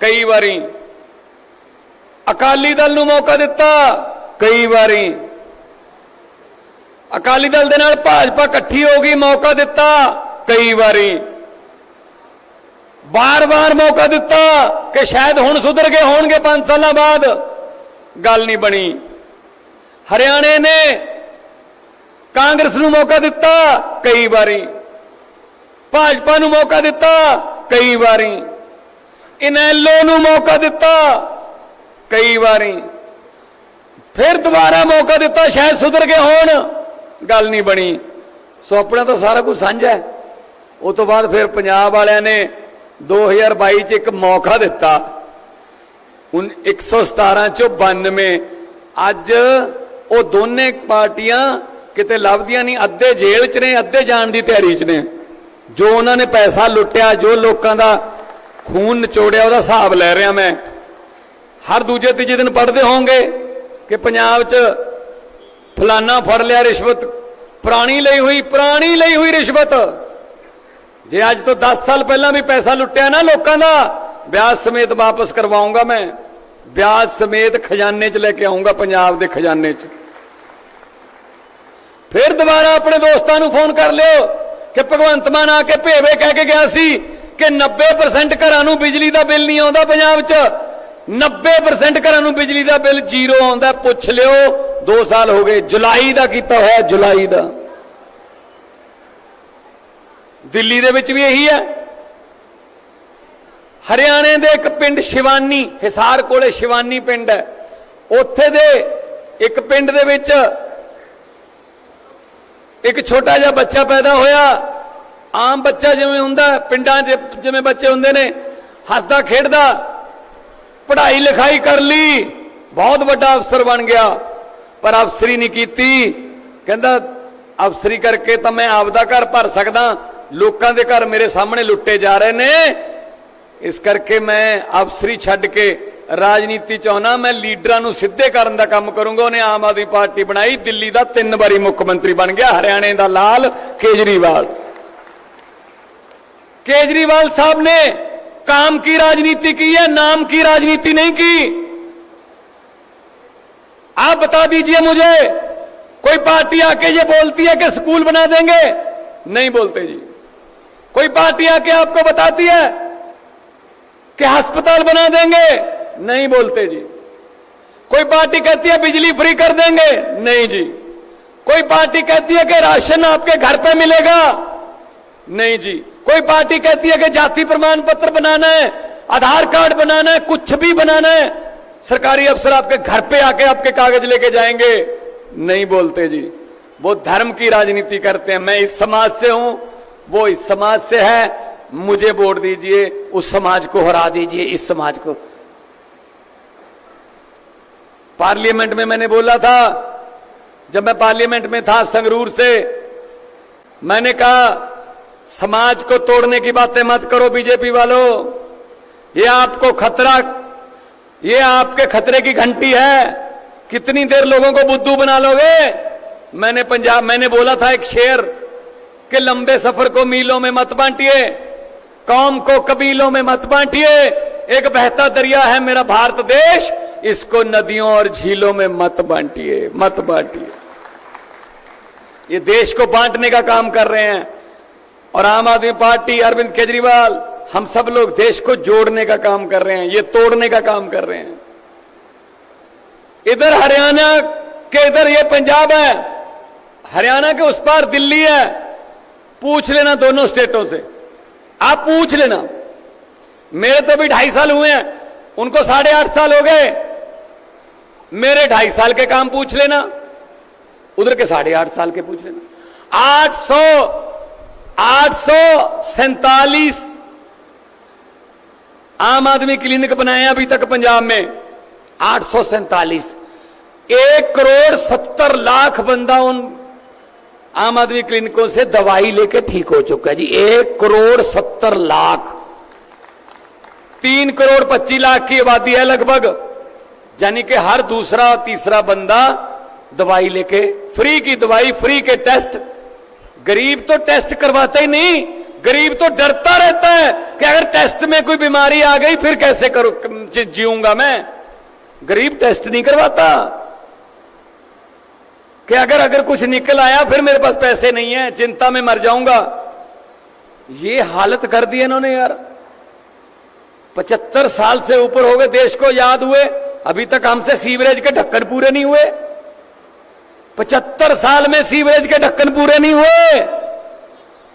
ਕਈ ਵਾਰੀ ਅਕਾਲੀ ਦਲ ਨੂੰ ਮੌਕਾ ਦਿੱਤਾ, ਕਈ ਵਾਰੀ ਅਕਾਲੀ ਦਲ ਦੇ ਨਾਲ ਭਾਜਪਾ ਇਕੱਠੀ ਹੋ ਗਈ, ਮੌਕਾ ਦਿੱਤਾ, ਕਈ ਵਾਰੀ ਬਾਰ-ਬਾਰ ਮੌਕਾ ਦਿੱਤਾ ਕਿ ਸ਼ਾਇਦ ਹੁਣ ਸੁਧਰ ਗਏ ਹੋਣਗੇ 5 ਸਾਲਾਂ ਬਾਅਦ। ਗੱਲ ਨਹੀਂ ਬਣੀ। ਹਰਿਆਣੇ ਨੇ ਕਾਂਗਰਸ ਨੂੰ ਮੌਕਾ ਦਿੱਤਾ, ਕਈ ਵਾਰੀ ਭਾਜਪਾ ਨੂੰ ਮੌਕਾ ਦਿੱਤਾ, ਕਈ ਵਾਰੀ ਇਨੈਲੋ ਨੂੰ ਮੌਕਾ ਦਿੱਤਾ। ਕਈ ਵਾਰੀ ਫਿਰ ਦੁਬਾਰਾ ਮੌਕਾ ਦਿੱਤਾ, ਸ਼ਾਇਦ ਸੁਧਰ ਗਏ ਹੋਣ। ਗੱਲ ਨਹੀਂ ਬਣੀ। ਸੋ ਆਪਣਾ ਤਾਂ ਸਾਰਾ ਕੁਝ ਸਾਂਝਾ ਹੈ। ਉਸ ਤੋਂ ਬਾਅਦ ਫਿਰ ਪੰਜਾਬ ਵਾਲਿਆਂ ਨੇ 2022 ਚ ਇੱਕ ਮੌਕਾ ਦਿੱਤਾ। ਹੁਣ 117 ਚੋਂ 92 ਅੱਜ ਉਹ ਦੋਨੇ ਪਾਰਟੀਆਂ ਕਿਤੇ ਲੱਭਦੀਆਂ ਨਹੀਂ, ਅੱਧੇ ਜੇਲ੍ਹ 'ਚ ਨੇ, ਅੱਧੇ ਜਾਣ ਦੀ ਤਿਆਰੀ 'ਚ ਨੇ। ਜੋ ਉਹਨਾਂ ਨੇ ਪੈਸਾ ਲੁੱਟਿਆ, ਜੋ ਲੋਕਾਂ ਦਾ ਖੂਨ ਨਿਚੋੜਿਆ ਉਹਦਾ ਹਿਸਾਬ ਲੈ ਰਿਹਾ ਮੈਂ। ਹਰ ਦੂਜੇ ਤੀਜੇ ਦਿਨ ਪੜ੍ਹਦੇ ਹੋਵੋਗੇ ਕਿ ਪੰਜਾਬ 'ਚ ਫਲਾਨਾ ਫੜ ਲਿਆ ਰਿਸ਼ਵਤ। ਪੁਰਾਣੀ ਲਈ ਹੋਈ, ਪੁਰਾਣੀ ਲਈ ਹੋਈ ਰਿਸ਼ਵਤ। ਜੇ ਅੱਜ ਤੋਂ 10 ਸਾਲ ਪਹਿਲਾਂ ਵੀ ਪੈਸਾ ਲੁੱਟਿਆ ਨਾ ਲੋਕਾਂ ਦਾ, ਵਿਆਜ ਸਮੇਤ ਵਾਪਸ ਕਰਵਾਉਂਗਾ ਮੈਂ। ਵਿਆਜ ਸਮੇਤ ਖਜ਼ਾਨੇ 'ਚ ਲੈ ਕੇ ਆਉਂਗਾ ਪੰਜਾਬ ਦੇ ਖਜ਼ਾਨੇ 'ਚ। ਫਿਰ ਦੁਬਾਰਾ ਆਪਣੇ ਦੋਸਤਾਂ ਨੂੰ ਫੋਨ ਕਰ ਲਿਓ ਕਿ ਭਗਵੰਤ ਮਾਨ ਆ ਕੇ ਭੇਵੇ ਕਹਿ ਕੇ ਗਿਆ ਸੀ ਕਿ 90% ਘਰਾਂ ਨੂੰ ਬਿਜਲੀ ਦਾ ਬਿੱਲ ਨਹੀਂ ਆਉਂਦਾ ਪੰਜਾਬ 'ਚ। 90% ਘਰਾਂ ਨੂੰ ਬਿਜਲੀ ਦਾ ਬਿੱਲ ਜ਼ੀਰੋ ਆਉਂਦਾ। ਪੁੱਛ ਲਿਓ 2 ਸਾਲ ਹੋ ਗਏ, ਜੁਲਾਈ ਦਾ ਕੀਤਾ ਹੋਇਆ, ਜੁਲਾਈ ਦਾ। ਦਿੱਲੀ ਦੇ ਵਿੱਚ ਵੀ ਇਹੀ ਹੈ। ਹਰਿਆਣੇ ਦੇ ਇੱਕ ਪਿੰਡ ਸ਼ਿਵਾਨੀ, ਹਿਸਾਰ ਕੋਲੇ ਸ਼ਿਵਾਨੀ ਪਿੰਡ ਹੈ। ਉੱਥੇ ਦੇ ਇੱਕ ਪਿੰਡ ਦੇ ਵਿੱਚ ਇੱਕ ਛੋਟਾ ਜਿਹਾ ਬੱਚਾ ਪੈਦਾ ਹੋਇਆ। ਆਮ ਬੱਚਾ ਜਿਵੇਂ ਹੁੰਦਾ, ਪਿੰਡਾਂ 'ਚ ਜਿਵੇਂ ਬੱਚੇ ਹੁੰਦੇ ਨੇ, ਹੱਸਦਾ, ਖੇਡਦਾ, ਪੜ੍ਹਾਈ ਲਿਖਾਈ ਕਰ ਲਈ, ਬਹੁਤ ਵੱਡਾ ਅਫਸਰ ਬਣ ਗਿਆ। ਪਰ ਅਫਸਰੀ ਨਹੀਂ ਕੀਤੀ। ਕਹਿੰਦਾ, ਅਫਸਰੀ ਕਰਕੇ ਤਾਂ ਮੈਂ ਆਪਦਾ ਘਰ ਭਰ ਸਕਦਾ, ਲੋਕਾਂ ਦੇ ਘਰ ਮੇਰੇ ਸਾਹਮਣੇ ਲੁੱਟੇ ਜਾ ਰਹੇ ਨੇ। ਇਸ ਕਰਕੇ ਮੈਂ ਅਫਸਰੀ ਛੱਡ ਕੇ ਰਾਜਨੀਤੀ ਚਾਹਣਾ ਮੈਂ ਲੀਡਰਾਂ ਨੂੰ ਸਿੱਧੇ ਕਰਨ ਦਾ ਕੰਮ ਕਰੂੰਗਾ। ਉਹਨੇ ਆਮ ਆਦਮੀ ਪਾਰਟੀ ਬਣਾਈ, ਦਿੱਲੀ ਦਾ ਤਿੰਨ ਵਾਰੀ ਮੁੱਖ ਮੰਤਰੀ ਬਣ ਗਿਆ, ਹਰਿਆਣੇ ਦਾ ਲਾਲ ਕੇਜਰੀਵਾਲ। केजरीवाल साहब ने काम की राजनीति की है नाम की राजनीति नहीं की? आप बता दीजिए मुझे, कोई पार्टी आके ये बोलती है कि स्कूल बना देंगे? नहीं बोलते जी। कोई पार्टी आके आपको बताती है कि अस्पताल बना देंगे? नहीं बोलते जी। कोई पार्टी कहती है बिजली फ्री कर देंगे? नहीं जी। कोई पार्टी कहती है कि राशन आपके घर पे मिलेगा? नहीं जी। कोई पार्टी कहती है कि जाति प्रमाण पत्र बनाना है, आधार कार्ड बनाना है, कुछ भी बनाना है, सरकारी अफसर आपके घर पे आके आपके कागज़ लेके जाएँगे। नहीं बोलते जी। वो धर्म की राजनीति करते हैं। मैं इस समाज से हूँ, वो इस समाज से है। मुझे वोट दीजिए, उस समाज को हरा दीजिए, इस समाज को। पार्लियामेंट में मैंने बोला था, जब मैं पार्लियामेंट में था संगरूर से, मैंने कहा समाज को तोड़ने की बातें मत करो, बीजेपी वालों। ये आपको खतरा, ये आपके खतरे की घंटी है। कितनी देर लोगों को बुद्धू बना लोगे? मैंने पंजाब, मैंने बोला था एक शेर कि लंबे सफ़र को मीलों में मत बांटिए, कौम को कबीलों में मत बांटिए। एक बहता दरिया है मेरा भारत देश, इसको नदियों और झीलों में मत बांटिए मत बांटिए। ये देश को बांटने का काम कर रहे हैं। और आम आदमी पार्टी अरविंद केजरीवाल, हम सब लोग देश को जोड़ने का काम कर रहे हैं, ये तोड़ने का काम कर रहे हैं। इधर हरियाणा के इधर ये पंजाब है, हरियाणा के उस पार दिल्ली है, पूछ लेना दोनों स्टेटों से। आप पूछ लेना। मेरे तो भी ढाई साल हुए हैं, उनको साढ़े आठ साल हो गए। मेरे ढाई साल के काम पूछ लेना, उधर के साढ़े आठ साल के पूछ लेना। आठ सौ आठ आम आदमी क्लिनिक बनाए अभी तक पंजाब में। आठ सौ सैतालीस। एक करोड़ सत्तर लाख बंदा उन आम आदमी क्लिनिकों से दवाई लेके ठीक हो चुका है जी। एक करोड़ सत्तर लाख। तीन करोड़ पच्चीस लाख की आबादी है लगभग। यानी कि हर दूसरा तीसरा बंदा दवाई लेके, फ्री की दवाई, फ्री के टेस्ट गरीब तो टेस्ट करवाता ही नहीं, गरीब तो डरता रहता है कि अगर टेस्ट में कोई बीमारी आ गई, फिर कैसे करूँ जीऊँगा मैं? गरीब टेस्ट नहीं करवाता। कि अगर अगर कुछ निकल आया, फिर मेरे पास पैसे नहीं है, चिंता में मर जाऊँगा। ये हालत कर दी इन्होंने यार। पचहत्तर साल से ऊपर हो गए, देश को याद हुए, अभी तक हमसे सीवरेज के ढक्कन पूरे नहीं हुए। पचहत्तर साल में सीवरेज के ढक्कन पूरे नहीं हुए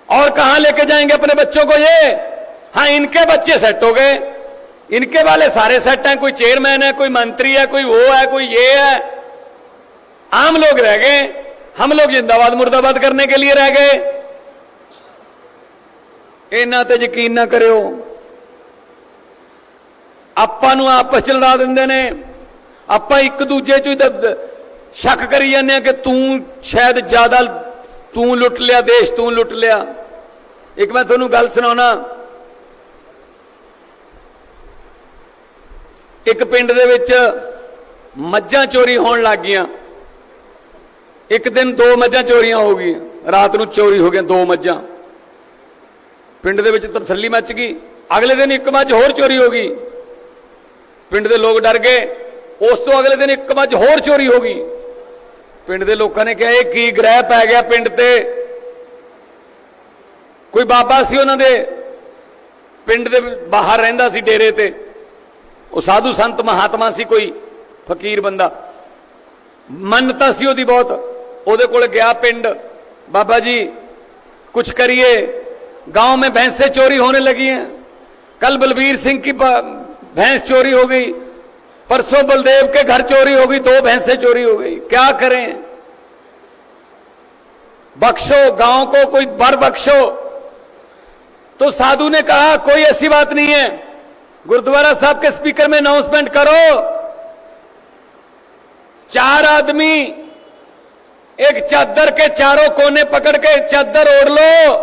और कहां लेके जाएंगे अपने बच्चों को ये हाँ इनके बच्चे सेट हो गए इनके वाले सारे सेट हैं कोई चेयरमैन है कोई मंत्री है कोई वो है कोई ये है आम लोग रह गए हम लोग जिंदाबाद मुर्दाबाद करने के लिए रह गए ਇਹਨਾਂ ਤੇ ਯਕੀਨ ਨਾ ਕਰਿਓ ਆਪਾਂ ਨੂੰ ਆਪਸ ਚ ਲੜਾ ਦਿੰਦੇ ਨੇ ਆਪਾਂ ਇੱਕ ਦੂਜੇ ਚ ਹੀ ਤਾਂ ਸ਼ੱਕ ਕਰੀ ਜਾਂਦੇ ਆ ਕਿ ਤੂੰ ਸ਼ਾਇਦ ਜ਼ਿਆਦਾ ਤੂੰ ਲੁੱਟ ਲਿਆ, ਦੇਸ਼ ਤੂੰ ਲੁੱਟ ਲਿਆ। ਇੱਕ ਮੈਂ ਤੁਹਾਨੂੰ ਗੱਲ ਸੁਣਾਉਣਾ। ਇੱਕ ਪਿੰਡ ਦੇ ਵਿੱਚ ਮੱਝਾਂ ਚੋਰੀ ਹੋਣ ਲੱਗ ਗਈਆਂ। ਇੱਕ ਦਿਨ ਦੋ ਮੱਝਾਂ ਚੋਰੀਆਂ ਹੋ ਗਈਆਂ। ਰਾਤ ਨੂੰ ਚੋਰੀ ਹੋ ਗਈਆਂ ਦੋ ਮੱਝਾਂ। ਪਿੰਡ ਦੇ ਵਿੱਚ ਤਰਥੱਲੀ ਮੱਚ ਗਈ। ਅਗਲੇ ਦਿਨ ਇੱਕ ਮੱਝ ਹੋਰ ਚੋਰੀ ਹੋ ਗਈ। ਪਿੰਡ ਦੇ ਲੋਕ ਡਰ ਗਏ। ਉਸ ਤੋਂ ਅਗਲੇ ਦਿਨ ਇੱਕ ਮੱਝ ਹੋਰ ਚੋਰੀ ਹੋ ਗਈ। ਪਿੰਡ ਦੇ ਲੋਕਾਂ ਨੇ ਕਿਹਾ ਇਹ ਕੀ ਗ੍ਰਹਿ ਪੈ ਗਿਆ ਪਿੰਡ ਤੇ ਕੋਈ ਬਾਬਾ ਸੀ ਉਹਨਾਂ ਦੇ ਪਿੰਡ ਦੇ ਬਾਹਰ ਰਹਿੰਦਾ ਸੀ ਡੇਰੇ ਤੇ ਉਹ ਸਾਧੂ ਸੰਤ ਮਹਾਤਮਾ ਸੀ ਕੋਈ ਫਕੀਰ ਬੰਦਾ ਮੰਨਤਾ ਸੀ ਉਹਦੀ ਬਹੁਤ ਉਹਦੇ ਕੋਲ ਗਿਆ ਪਿੰਡ ਬਾਬਾ ਜੀ कुछ करिए गांव में भैंसे चोरी होने लगी हैं कल बलबीर सिंह की ब- भैंस चोरी हो गई परसों बलदेव के घर चोरी हो गई, दो भैंसे चोरी हो गई। क्या करें? बख्शो, गाँव को कोई बर बख्शो। तो साधु ने कहा, कोई ऐसी बात नहीं है। गुरुद्वारा साहब के स्पीकर में अनाउंसमेंट करो। चार आदमी एक चादर के चारों कोने पकड़ के चादर ओढ़ लो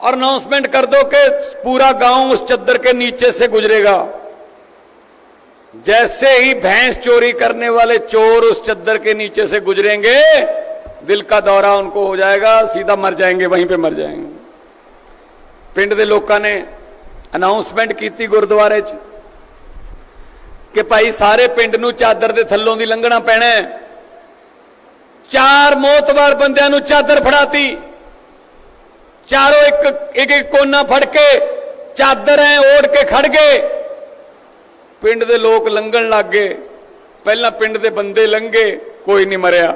और अनाउंसमेंट कर दो कि पूरा गाँव उस चादर के नीचे से गुजरेगा। जैसे ही भैंस चोरी करने वाले चोर उस चादर के नीचे से गुजरेंगे दिल का दौरा उनको हो जाएगा सीधा मर जाएंगे वहीं पे मर जाएंगे ਪਿੰਡ ਦੇ ਲੋਕਾਂ ਨੇ ਅਨਾਉਂਸਮੈਂਟ ਕੀਤੀ ਗੁਰਦੁਆਰੇ 'ਚ ਕਿ ਭਾਈ ਸਾਰੇ ਪਿੰਡ ਨੂੰ ਚਾਦਰ ਦੇ ਥੱਲੋਂ ਦੀ ਲੰਘਣਾ ਪੈਣਾ ਹੈ ਚਾਰ ਮੋਤਬਾਰ ਬੰਦਿਆਂ ਨੂੰ ਚਾਦਰ ਫੜਾਤੀ ਚਾਰੋਂ ਇੱਕ ਇੱਕ ਇੱਕ ਕੋਨਾ ਫੜ ਕੇ ਚਾਦਰ ਐ ਓੜ ਕੇ ਖੜ ਗਏ ਪਿੰਡ ਦੇ ਲੋਕ ਲੰਘਣ ਲੱਗ ਗਏ। ਪਹਿਲਾਂ ਪਿੰਡ ਦੇ ਬੰਦੇ ਲੰਘੇ, ਕੋਈ ਨਹੀਂ ਮਰਿਆ।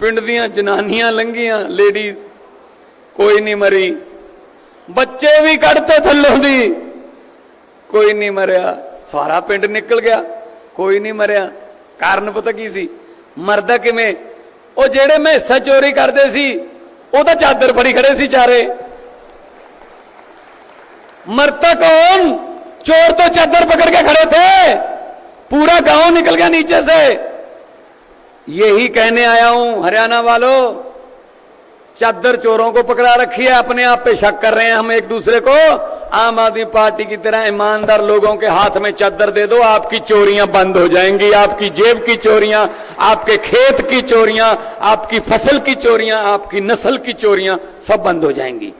ਪਿੰਡ ਦੀਆਂ ਜਨਾਨੀਆਂ ਲੰਘੀਆਂ ਲੇਡੀਜ਼ ਕੋਈ ਨਹੀਂ ਮਰੀ। ਬੱਚੇ ਵੀ ਕੱਢਤੇ ਥੱਲੋਂ ਦੀ। ਕੋਈ ਨਹੀਂ ਮਰਿਆ। ਸਾਰਾ ਪਿੰਡ ਨਿਕਲ ਗਿਆ। ਕੋਈ ਨਹੀਂ ਮਰਿਆ। ਕਾਰਨ ਪਤਾ ਕੀ ਸੀ? ਮਰਦਾ ਕਿਵੇਂ? ਉਹ ਜਿਹੜੇ ਮੈਂ ਹਿੱਸਾ ਚੋਰੀ ਕਰਦੇ ਸੀ, ਉਹ ਤਾਂ ਚਾਦਰ ਫੜੀ ਖੜੇ ਸੀ ਚਾਰੇ। ਮਰਤਾ ਕੌਣ? चोर तो चादर पकड़ के खड़े थे। पूरा गाँव निकल गया नीचे से। यही कहने आया हूँ, हरियाणा वालों, चादर चोरों को पकड़ा रखी है, अपने आप पे शक कर रहे हैं हम एक दूसरे को। आम आदमी पार्टी की तरह ईमानदार लोगों के हाथ में चादर दे दो, आपकी चोरियाँ बंद हो जाएँगी, आपकी जेब की चोरियाँ, आपके खेत की चोरियाँ, आपकी फ़सल की चोरियाँ, आपकी नस्ल की चोरियाँ सब बंद हो जाएँगी।